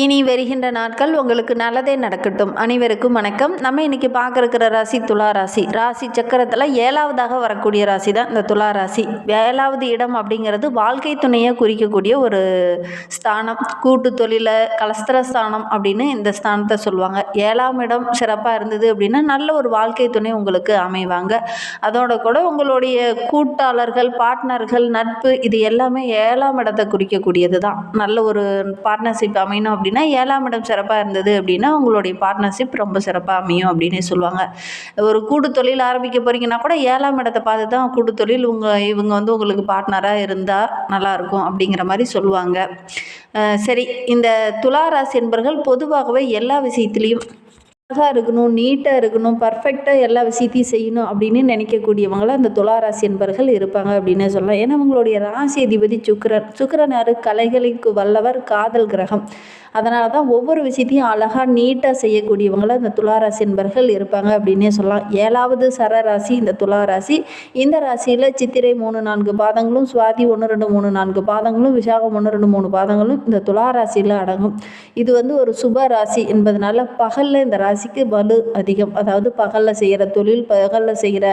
இனி வருகின்ற நாட்கள் உங்களுக்கு நல்லதே நடக்கட்டும். அனைவருக்கும் வணக்கம். நம்ம இன்னைக்கு பார்க்க ராசி துலா ராசி. ராசி சக்கரத்தில் ஏழாவதாக வரக்கூடிய ராசி தான் இந்த துலா ராசி. ஏழாவது இடம் அப்படிங்கிறது வாழ்க்கை துணையை குறிக்கக்கூடிய ஒரு ஸ்தானம். கூட்டு தொழிலை கலஸ்திர ஸ்தானம் அப்படின்னு இந்த ஸ்தானத்தை சொல்லுவாங்க. ஏழாம் இடம் சிறப்பாக இருந்தது அப்படின்னா நல்ல ஒரு வாழ்க்கை துணை உங்களுக்கு அமைவாங்க. அதோட கூட உங்களுடைய கூட்டாளர்கள் பார்ட்னர்கள் நட்பு இது எல்லாமே ஏழாம் இடத்தை குறிக்கக்கூடியது தான் நல்ல ஒரு பார்ட்னர்ஷிப் அமையணும் அப்படின்னா ஏழாம் இடம் சிறப்பாக இருந்தது அப்படின்னா உங்களுடைய பார்ட்னர்ஷிப் ரொம்ப சிறப்பாக அமையும் அப்படின்னு சொல்லுவாங்க. ஒரு கூட்டு தொழில் ஆரம்பிக்க போகிறீங்கன்னா கூட ஏழாம் இடத்தை பார்த்து தான் கூட்டு தொழில் உங்கள் இவங்க வந்து உங்களுக்கு பார்ட்னராக இருந்தால் நல்லாயிருக்கும் அப்படிங்கிற மாதிரி சொல்லுவாங்க. சரி இந்த துலா ராசி என்பர்கள் பொதுவாகவே எல்லா விஷயத்துலேயும் அழகாக இருக்கணும் நீட்டாக இருக்கணும் பர்ஃபெக்டாக எல்லா விஷயத்தையும் செய்யணும் அப்படின்னு நினைக்கக்கூடியவங்களாம் அந்த துளாராசி என்பர்கள் இருப்பாங்க அப்படின்னு சொல்லலாம். ஏன்னா உங்களுடைய ராசி அதிபதி சுக்கரன். சுக்கரனார் கலைகளுக்கு வல்லவர் காதல் கிரகம். அதனால தான் ஒவ்வொரு விஷயத்தையும் அழகாக நீட்டாக செய்யக்கூடியவங்கள இந்த துளாராசி என்பர்கள் இருப்பாங்க அப்படின்னே சொல்லலாம். ஏழாவது சர ராசி இந்த துளாராசி. இந்த ராசியில் சித்திரை மூணு நான்கு பாதங்களும் சுவாதி ஒன்று ரெண்டு மூணு நான்கு பாதங்களும் விசாகம் ஒன்று ரெண்டு மூணு பாதங்களும் இந்த துளாராசியில் அடங்கும். இது வந்து ஒரு சுப ராசி என்பதனால பகலில் இந்த ராசி ராசிக்கு வலு அதிகம். அதாவது பகலில் செய்கிற தொழில் பகலில் செய்கிற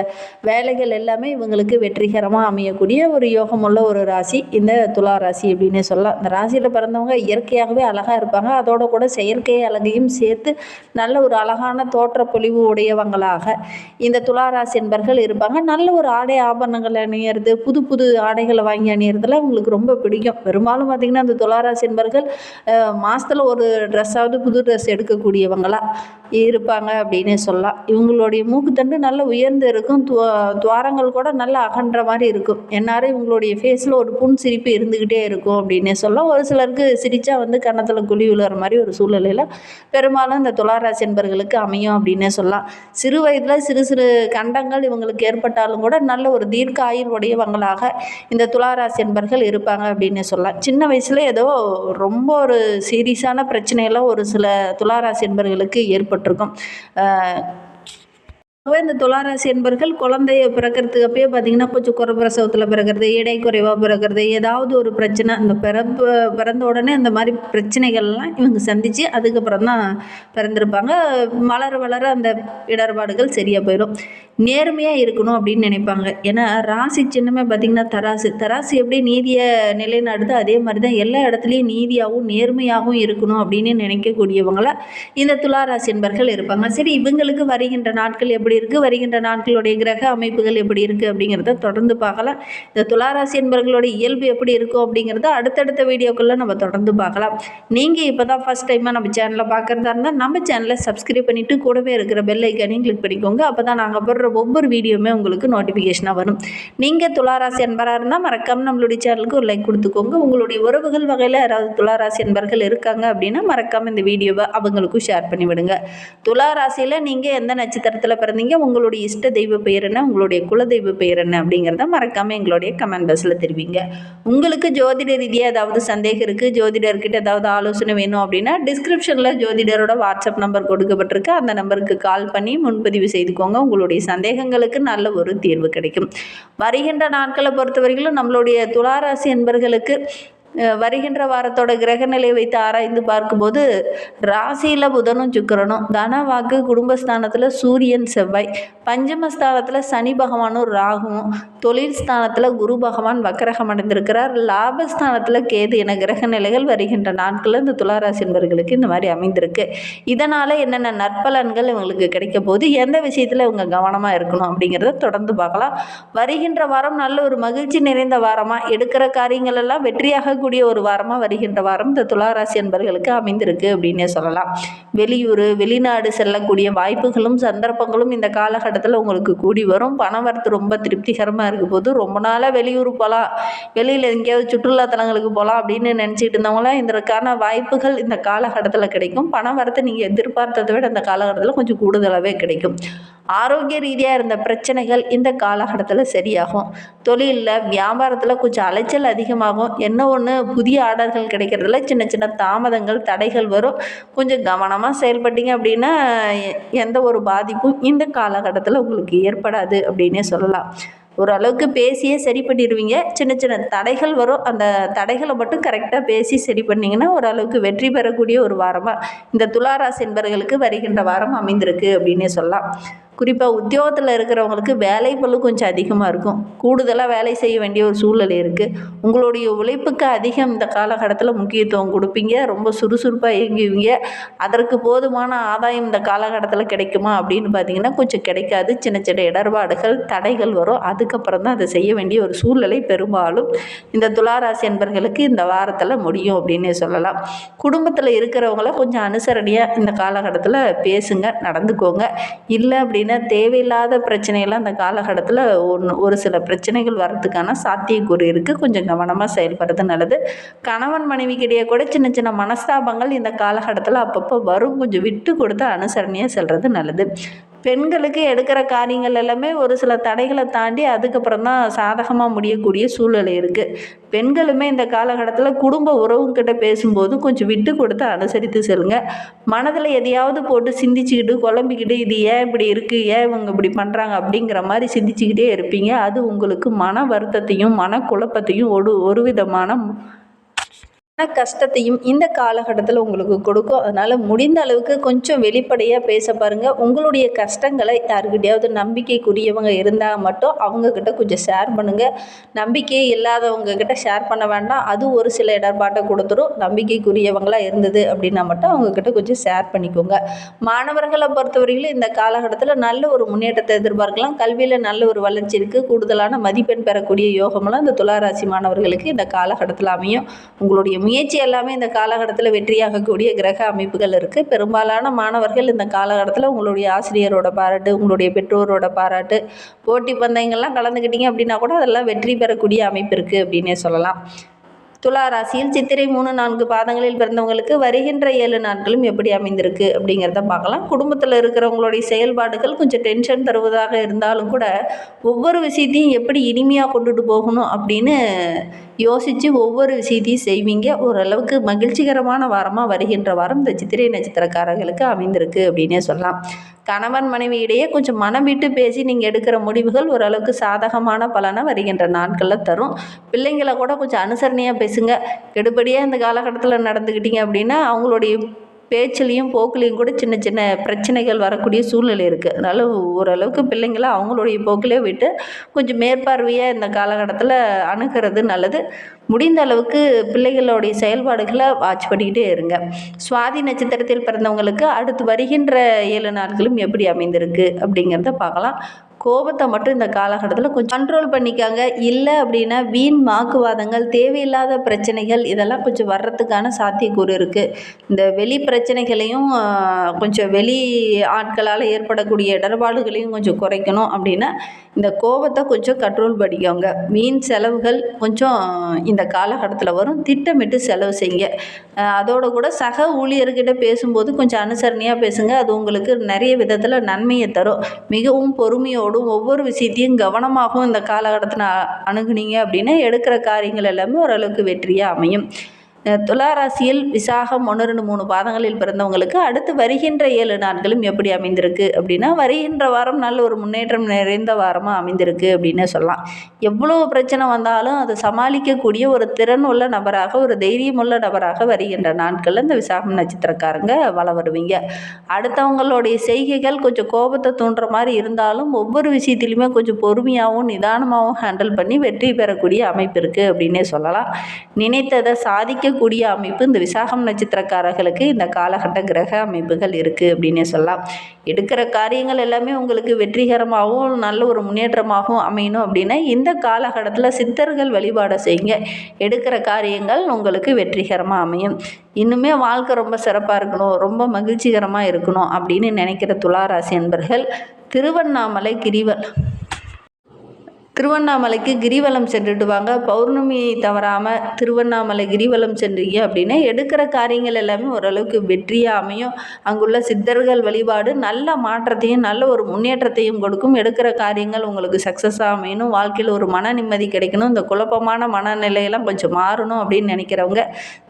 வேலைகள் எல்லாமே இவங்களுக்கு வெற்றிகரமாக அமையக்கூடிய ஒரு யோகமுள்ள ஒரு ராசி. இந்த துலா ராசி அப்படின்னு சொல்லலாம். இந்த ராசியில் பிறந்தவங்க இயற்கையாகவே அழகாக இருப்பாங்க. அதோட கூட செயற்கை அழகையும் சேர்த்து நல்ல ஒரு அழகான தோற்ற பொலிவு உடையவங்களாக இந்த துலா ராசி என்பர்கள் இருப்பாங்க. நல்ல ஒரு ஆடை ஆபரணங்கள் அணியிறது புது புது ஆடைகளை வாங்கி அணியறதுல உங்களுக்கு ரொம்ப பிடிக்கும். பெரும்பாலும் பார்த்திங்கன்னா அந்த துளாராசி என்பர்கள் மாதத்தில் ஒரு ட்ரெஸ்ஸாவது புது ட்ரெஸ் எடுக்கக்கூடியவங்களா. இருப்பாங்க அப்படின்னு சொல்லலாம். இவங்களுடைய மூக்குத்தண்டு நல்ல உயர்ந்து இருக்கும். துவா துவாரங்கள் கூட நல்ல அகன்ற மாதிரி இருக்கும். எந்நேரம் இவங்களுடைய ஃபேஸில் ஒரு புன் சிரிப்பு இருந்துக்கிட்டே இருக்கும் அப்படின்னு சொல்லலாம். ஒரு சிலருக்கு சிரித்தா வந்து கன்னத்தில் குழி விழுற மாதிரி ஒரு சூழ்நிலையில் பெரும்பாலும் இந்த துளாராசி என்பர்களுக்கு அமையும் அப்படின்னே சொல்லலாம். சிறு வயதில் சிறு சிறு கண்டங்கள் இவங்களுக்கு ஏற்பட்டாலும் கூட நல்ல ஒரு தீர்க்க ஆயுள் உடையவங்களாக இந்த துளாராசி என்பர்கள் இருப்பாங்க அப்படின்னு சொல்லலாம். சின்ன வயசில் ஏதோ ரொம்ப ஒரு சீரியஸான பிரச்சனையெல்லாம் ஒரு சில துளாராசி என்பர்களுக்கு ஏற்படும். போட்டிருக்கும். பொதுவாக இந்த துளாராசி என்பர்கள் குழந்தைய பிறக்கிறதுக்கு அப்பயே பார்த்தீங்கன்னா கொஞ்சம் குறை பிரசவத்தில் பிறக்கிறது எடை குறைவாக பிறக்கிறது ஏதாவது ஒரு பிரச்சனை அந்த பிறப்பு பிறந்த உடனே அந்த மாதிரி பிரச்சனைகள்லாம் இவங்க சந்தித்து அதுக்கப்புறம் தான் பிறந்திருப்பாங்க. வளர வளர அந்த இடர்பாடுகள் சரியாக போயிடும். நேர்மையாக இருக்கணும் அப்படின்னு நினைப்பாங்க. ஏன்னா ராசி சின்னமே பார்த்திங்கன்னா தராசு. தராசு எப்படி நீதியை நிலைநாடுதோ அதே மாதிரி தான் எல்லா இடத்துலையும் நீதியாகவும் நேர்மையாகவும் இருக்கணும் அப்படின்னு நினைக்கக்கூடியவங்கள இந்த துளாராசி என்பர்கள் இருப்பாங்க. சரி இவங்களுக்கு வருகின்ற நாட்கள் எப்படி இருக்குது வருகின்ற நாட்களுடைய கிரக அமைப்புகள் எப்படி இருக்குது அப்படிங்கிறத தொடர்ந்து பார்க்கலாம். இந்த துளாராசி என்பர்களுடைய இயல்பு எப்படி இருக்கும் அப்படிங்கிறத அடுத்தடுத்த வீடியோக்குள்ளே நம்ம தொடர்ந்து பார்க்கலாம். நீங்கள் இப்போ தான் ஃபஸ்ட் டைமாக நம்ம சேனலை பார்க்குறதா இருந்தால் நம்ம சேனலை சப்ஸ்கிரைப் பண்ணிவிட்டு கூடவே இருக்கிற பெல் ஐக்கானையும் கிளிக் பண்ணிக்கோங்க. அப்போ தான் நாங்கள் போடுற ஒவ்வொரு வீடியோவுமே உங்களுக்கு நோட்டிஃபிகேஷனாக வரும். நீங்கள் துளாராசி என்பராக இருந்தால் மறக்காமல் நம்மளுடைய சேனலுக்கு ஒரு லைக் கொடுத்துக்கோங்க. உங்களுடைய உறவுகள் வகையில் யாராவது துளாராசி என்பர்கள் இருக்காங்க அப்படின்னா மறக்காமல் இந்த வீடியோவை அவங்களுக்கும் ஷேர் பண்ணிவிடுங்க. விடுங்க ராசியில் நீங்கள் எந்த நட்சத்திரத்தில் பிறந்த பிறந்தீங்க உங்களுடைய இஷ்ட தெய்வ பெயர் என்ன? உங்களுடைய குல தெய்வ பெயர் என்ன? அப்படிங்கிறத மறக்காமல் எங்களுடைய கமெண்ட் பாக்ஸில் தெரிவிங்க. உங்களுக்கு ஜோதிட ரீதியாக ஏதாவது சந்தேகம் இருக்குது ஜோதிடர்கிட்ட ஏதாவது ஆலோசனை வேணும் அப்படின்னா டிஸ்கிரிப்ஷனில் ஜோதிடரோட வாட்ஸ்அப் நம்பர் கொடுக்கப்பட்டிருக்கு. அந்த நம்பருக்கு கால் பண்ணி முன்பதிவு செய்துக்கோங்க. உங்களுடைய சந்தேகங்களுக்கு நல்ல ஒரு தீர்வு கிடைக்கும். வருகின்ற நாட்களை பொறுத்தவரையிலும் நம்மளுடைய துளாராசி என்பர்களுக்கு வருகின்ற வாரத்தோட கிரக நிலையை வைத்து ஆராய்ந்து பார்க்கும்போது ராசியில் புதனும் சுக்கரனும் தன வாக்கு குடும்பஸ்தானத்தில் சூரியன் செவ்வாய் பஞ்சமஸ்தானத்தில் சனி பகவானும் ராகுவும் தொழில் ஸ்தானத்தில் குரு பகவான் வக்கரகம் அடைந்திருக்கிறார். லாபஸ்தானத்தில் கேது என கிரக நிலைகள் வருகின்ற நாட்களில் இந்த துளாராசி என்பவர்களுக்கு இந்த மாதிரி அமைந்திருக்கு. இதனால் என்னென்ன நற்பலன்கள் இவங்களுக்கு கிடைக்க போது எந்த விஷயத்தில் இவங்க கவனமாக இருக்கணும் அப்படிங்கிறத தொடர்ந்து பார்க்கலாம். வருகின்ற வாரம் நல்ல ஒரு மகிழ்ச்சி நிறைந்த வாரமாக எடுக்கிற காரியங்கள் எல்லாம் வெற்றியாகக்கூடிய ஒரு வாரமாக வருகின்ற வாரம் இந்த துளாராசி என்பவர்களுக்கு அமைந்திருக்கு அப்படின்னே சொல்லலாம். வெளியூர் வெளிநாடு செல்லக்கூடிய வாய்ப்புகளும் சந்தர்ப்பங்களும் இந்த காலகட்டத்தில் உங்களுக்கு கூடி வரும். பணம் வரத்து ரொம்ப திருப்திகரமாக இருக்கும் போது ரொம்ப நாளாக வெளியூர் போகலாம் வெளியில் எங்கேயாவது சுற்றுலாத்தலங்களுக்கு போகலாம் அப்படின்னு நினச்சிட்டு இருந்தவங்களாம் இதற்கான வாய்ப்புகள் இந்த காலகட்டத்தில் கிடைக்கும். பணம் வரத்தை நீங்கள் எதிர்பார்த்ததை விட இந்த காலகட்டத்தில் கொஞ்சம் கூடுதலாகவே கிடைக்கும். ஆரோக்கிய ரீதியாக இருந்த பிரச்சனைகள் இந்த காலகட்டத்தில் சரியாகும். தொழிலில் வியாபாரத்தில் கொஞ்சம் அலைச்சல் அதிகமாகும். என்ன ஒன்று புதிய ஆர்டர்கள் கிடைக்கிறதுல சின்ன சின்ன தாமதங்கள் தடைகள் வரும். கொஞ்சம் கவனமாக செயல்பட்டீங்க அப்படின்னா எ- எந்த ஒரு பாதிப்பும் இந்த காலகட்டத்தில் உங்களுக்கு ஏற்படாது அப்படின்னே சொல்லலாம். ஓரளவுக்கு பேசியே சரி பண்ணிடுவீங்க. சின்ன சின்ன தடைகள் வரும். அந்த தடைகளை மட்டும் கரெக்டாக பேசி சரி பண்ணிங்கன்னா ஓரளவுக்கு வெற்றி பெறக்கூடிய ஒரு வாரமாக இந்த துளாராசி என்பவர்களுக்கு வருகின்ற வாரம் அமைந்திருக்கு அப்படின்னே சொல்லலாம். குறிப்பாக உத்தியோகத்தில் இருக்கிறவங்களுக்கு வேலை பளு கொஞ்சம் அதிகமாக இருக்கும். கூடுதலாக வேலை செய்ய வேண்டிய ஒரு சூழ்நிலை இருக்குது உங்களுடைய உழைப்புக்கு அதிகம் இந்த காலகட்டத்தில் முக்கியத்துவம் கொடுப்பீங்க. ரொம்ப சுறுசுறுப்பாக இயங்குவீங்க. அதற்கு போதுமான ஆதாயம் இந்த காலகட்டத்தில் கிடைக்குமா அப்படின்னு பார்த்தீங்கன்னா கொஞ்சம் கிடைக்காது. சின்ன சின்ன இடர்பாடுகள் தடைகள் வரும். அதுக்கப்புறம் தான் அதை செய்ய வேண்டிய ஒரு சூழ்நிலை பெரும்பாலும் இந்த துளாராசி என்பர்களுக்கு இந்த வாரத்தில் முடியும் அப்படின்னே சொல்லலாம். குடும்பத்தில் இருக்கிறவங்கள கொஞ்சம் அனுசரணையாக இந்த காலகட்டத்தில் பேசுங்க நடந்துக்கோங்க. இல்லை அப்படின்னு தேவையில்லாத பிரச்சனையெல்லாம் அந்த காலகட்டத்தில் ஒன்று ஒரு சில பிரச்சனைகள் வர்றதுக்கான சாத்தியக்கூறு இருக்குது கொஞ்சம் கவனமாக செயல்படுறது நல்லது. கணவன் மனைவிக்கிடையே கூட சின்ன சின்ன மனஸ்தாபங்கள் இந்த காலகட்டத்தில் அப்பப்போ வரும். கொஞ்சம் விட்டு கொடுத்து அனுசரணையாக செல்வது நல்லது. பெண்களுக்கு எடுக்கிற காரியங்கள் எல்லாமே ஒரு சில தடைகளை தாண்டி அதுக்கப்புறம் தான் சாதகமாக முடியக்கூடிய சூழ்நிலை இருக்குது பெண்களுமே இந்த காலகட்டத்தில் குடும்ப உறவுங்கிட்ட பேசும்போது கொஞ்சம் விட்டு கொடுத்து அனுசரித்து செல்லுங்க. மனதில் எதையாவது போட்டு சிந்திச்சுக்கிட்டு குழம்பிக்கிட்டு இது ஏன் இப்படி இருக்குது ஏன் இவங்க இப்படி பண்ணுறாங்க அப்படிங்கிற மாதிரி சிந்திச்சுக்கிட்டே இருப்பீங்க. அது உங்களுக்கு மன வருத்தத்தையும் மன குழப்பத்தையும் ஒரு ஒரு விதமான கஷ்டத்தையும் இந்த காலகட்டத்தில் உங்களுக்கு கொடுக்கும். அதனால் முடிந்த அளவுக்கு கொஞ்சம் வெளிப்படையாக பேச பாருங்கள் உங்களுடைய கஷ்டங்களை யாருக்கிட்டையாவது நம்பிக்கைக்குரியவங்க இருந்தால் மட்டும் அவங்கக்கிட்ட கொஞ்சம் ஷேர் பண்ணுங்கள் நம்பிக்கையே இல்லாதவங்கக்கிட்ட ஷேர் பண்ண வேண்டாம். அது ஒரு சில இடர்பாட்டை கொடுத்துரும். நம்பிக்கைக்குரியவங்களாக இருந்தது அப்படின்னா மட்டும் அவங்கக்கிட்ட கொஞ்சம் ஷேர் பண்ணிக்கோங்க. மாணவர்களை பொறுத்தவரையிலும் இந்த காலகட்டத்தில் நல்ல ஒரு முன்னேற்றத்தை எதிர்பார்க்கலாம். கல்வியில் நல்ல ஒரு வளர்ச்சி இருக்குது கூடுதலான மதிப்பெண் பெறக்கூடிய யோகமெல்லாம் இந்த துளாராசி மாணவர்களுக்கு இந்த காலகட்டத்தில் அமையும். உங்களுடைய முயற்சி எல்லாமே இந்த காலகட்டத்தில் வெற்றியாகக்கூடிய கிரக அமைப்புகள் இருக்குது பெரும்பாலான மாணவர்கள் இந்த காலகட்டத்தில் உங்களுடைய ஆசிரியரோட பாராட்டு உங்களுடைய பெற்றோரோட பாராட்டு போட்டி பந்தயங்கள்லாம் கலந்துக்கிட்டீங்க அப்படின்னா கூட அதெல்லாம் வெற்றி பெறக்கூடிய அமைப்பு இருக்குது அப்படின்னே சொல்லலாம். துலா ராசியில் சித்திரை மூணு நான்கு பாதங்களில் பிறந்தவங்களுக்கு வருகின்ற ஏழு நாட்களும் எப்படி அமைந்திருக்கு அப்படிங்கிறத பார்க்கலாம். குடும்பத்தில் இருக்கிறவங்களுடைய செயல்பாடுகள் கொஞ்சம் டென்ஷன் தருவதாக இருந்தாலும் கூட ஒவ்வொரு விஷயத்தையும் எப்படி இனிமையாக கொண்டுட்டு போகணும் அப்படின்னு யோசித்து ஒவ்வொரு விஷயத்தையும் செய்வீங்க. ஓரளவுக்கு மகிழ்ச்சிகரமான வாரமாக வருகின்ற வாரம் இந்த சித்திரை நட்சத்திரக்காரர்களுக்கு அமைந்திருக்கு அப்படின்னே சொல்லலாம். கணவன் மனைவி இடையே கொஞ்சம் மனம் விட்டு பேசி நீங்கள் எடுக்கிற முடிவுகள் ஓரளவுக்கு சாதகமான பலனை வருகின்ற நாட்களில் தரும். பிள்ளைங்களை கூட கொஞ்சம் அனுசரணையாக பேசுங்க. கெடுபடியாக இந்த காலகட்டத்தில் நடந்துக்கிட்டீங்க அப்படின்னா அவங்களுடைய பேச்சுலேயும் போக்குலேயும் கூட சின்ன சின்ன பிரச்சனைகள் வரக்கூடிய சூழ்நிலை இருக்குது அதனால் ஓரளவுக்கு பிள்ளைங்கள அவங்களுடைய போக்கிலே விட்டு கொஞ்சம் மேற்பார்வையாக இந்த காலகட்டத்தில் அணுகிறது நல்லது. முடிந்த அளவுக்கு பிள்ளைகளுடைய செயல்பாடுகளை வாட்ச் பண்ணிக்கிட்டே இருங்க. சுவாதி நட்சத்திரத்தில் பிறந்தவங்களுக்கு அடுத்து வருகின்ற ஏழு நாட்களும் எப்படி அமைந்திருக்கு அப்படிங்கிறத பார்க்கலாம். கோபத்தை மட்டும் இந்த காலகட்டத்தில் கொஞ்சம் கண்ட்ரோல் பண்ணிக்காங்க. இல்லை அப்படின்னா வீண் வாக்குவாதங்கள் தேவையில்லாத பிரச்சனைகள் இதெல்லாம் கொஞ்சம் வர்றதுக்கான சாத்தியக்கூறு இருக்குது இந்த வெளி பிரச்சனைகளையும் கொஞ்சம் வெளி ஆட்களால் ஏற்படக்கூடிய இடர்பாடுகளையும் கொஞ்சம் குறைக்கணும் அப்படின்னா இந்த கோபத்தை கொஞ்சம் கண்ட்ரோல் பண்ணிக்கோங்க. வீண் செலவுகள் கொஞ்சம் இந்த காலகட்டத்தில் வரும். திட்டமிட்டு செலவு செய்யுங்க. அதோட கூட சக ஊழியர்கிட்ட பேசும்போது கொஞ்சம் அனுசரணையாக பேசுங்க. அது உங்களுக்கு நிறைய விதத்தில் நன்மையை தரும். மிகவும் பொறுமையோடு பொறுமையோடும் ஒவ்வொரு விஷயத்தையும் கவனமாகவும் இந்த காலகட்டத்தில் அணுகுனீங்க அப்படின்னா எடுக்கிற காரியங்கள் எல்லாமே ஓரளவுக்கு வெற்றியாக அமையும். துலா ராசியில் விசாகம் ஒன்று ரெண்டு மூணு பாதங்களில் பிறந்தவங்களுக்கு அடுத்து வருகின்ற ஏழு நாட்களும் எப்படி அமைந்திருக்கு அப்படின்னா வருகின்ற வாரம் நல்ல ஒரு முன்னேற்றம் நிறைந்த வாரமாக அமைந்திருக்கு அப்படின்னு சொல்லலாம். எவ்வளோ பிரச்சனை வந்தாலும் அதை சமாளிக்கக்கூடிய ஒரு திறன் உள்ள நபராக ஒரு தைரியமுள்ள நபராக வருகின்ற நாட்களில் இந்த விசாகம் நட்சத்திரக்காரங்க வள வருவீங்க. அடுத்தவங்களுடைய செய்கைகள் கொஞ்சம் கோபத்தை தூண்டுற மாதிரி இருந்தாலும் ஒவ்வொரு விஷயத்திலுமே கொஞ்சம் பொறுமையாகவும் நிதானமாகவும் ஹேண்டில் பண்ணி வெற்றி பெறக்கூடிய அமைப்பு இருக்குது அப்படின்னே சொல்லலாம். நினைத்ததை சாதிக்க சாதிக்கக்கூடிய அமைப்பு இந்த விசாகம் நட்சத்திரக்காரர்களுக்கு இந்த காலகட்ட கிரக அமைப்புகள் இருக்குது அப்படின்னே சொல்லலாம். எடுக்கிற காரியங்கள் எல்லாமே உங்களுக்கு வெற்றிகரமாகவும் நல்ல ஒரு முன்னேற்றமாகவும் அமையணும் அப்படின்னா இந்த காலகட்டத்தில் சித்தர்கள் வழிபாடை செய்யுங்க. எடுக்கிற காரியங்கள் உங்களுக்கு வெற்றிகரமாக அமையும். இன்னுமே வாழ்க்கை ரொம்ப சிறப்பாக இருக்கணும் ரொம்ப மகிழ்ச்சிகரமாக இருக்கணும் அப்படின்னு நினைக்கிற துளாராசி அன்பர்கள் திருவண்ணாமலை கிரிவல் திருவண்ணாமலைக்கு கிரிவலம் சென்றுட்டு வாங்க பௌர்ணமி தவறாமல் திருவண்ணாமலை கிரிவலம் சென்றீங்க அப்படின்னா எடுக்கிற காரியங்கள் எல்லாமே ஓரளவுக்கு வெற்றியாக அமையும். அங்குள்ள சித்தர்கள் வழிபாடு நல்ல மாற்றத்தையும் நல்ல ஒரு முன்னேற்றத்தையும் கொடுக்கும். எடுக்கிற காரியங்கள் உங்களுக்கு சக்ஸஸாக அமையணும். வாழ்க்கையில் ஒரு மன நிம்மதி கிடைக்கணும். இந்த குழப்பமான மனநிலையெல்லாம் கொஞ்சம் மாறணும் அப்படின்னு நினைக்கிறவங்க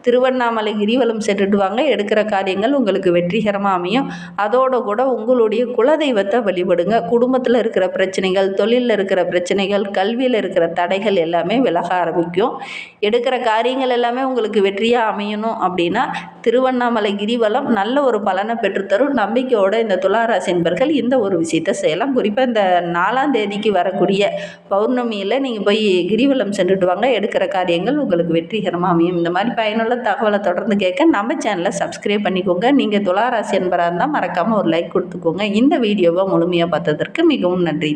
திருவண்ணாமலை கிரிவலம் சென்றுட்டு வாங்க எடுக்கிற காரியங்கள் உங்களுக்கு வெற்றிகரமாக அமையும். அதோடு கூட உங்களுடைய குலதெய்வத்தை வழிபடுங்க. குடும்பத்தில் இருக்கிற பிரச்சனைகள் தொழிலில் இருக்கிற பிரச்சனைகள் தடைகள் கல்வியில் இருக்கிற தடைகள் எல்லாமே விலக ஆரம்பிக்கும். எடுக்கிற காரியங்கள் எல்லாமே உங்களுக்கு வெற்றியாக அமையணும் அப்படின்னா திருவண்ணாமலை கிரிவலம் நல்ல ஒரு பலனை பெற்றுத்தரும். நம்பிக்கையோட இந்த துளாராசி என்பர்கள் இந்த ஒரு விஷயத்தை செய்யலாம். குறிப்பாக இந்த நாலாம் தேதிக்கு வரக்கூடிய பௌர்ணமியில் நீங்கள் போய் கிரிவலம் சென்றுட்டு வாங்க. எடுக்கிற காரியங்கள் உங்களுக்கு வெற்றிகரமாக அமையும். இந்த மாதிரி பயனுள்ள தகவலை தொடர்ந்து கேட்க நம்ம சேனலை சப்ஸ்கிரைப் பண்ணிக்கோங்க. நீங்கள் துளாராசி என்பராக இருந்தால் மறக்காமல் ஒரு லைக் கொடுத்துக்கோங்க. இந்த வீடியோவை முழுமையாக பார்த்ததற்கு மிகவும் நன்றி.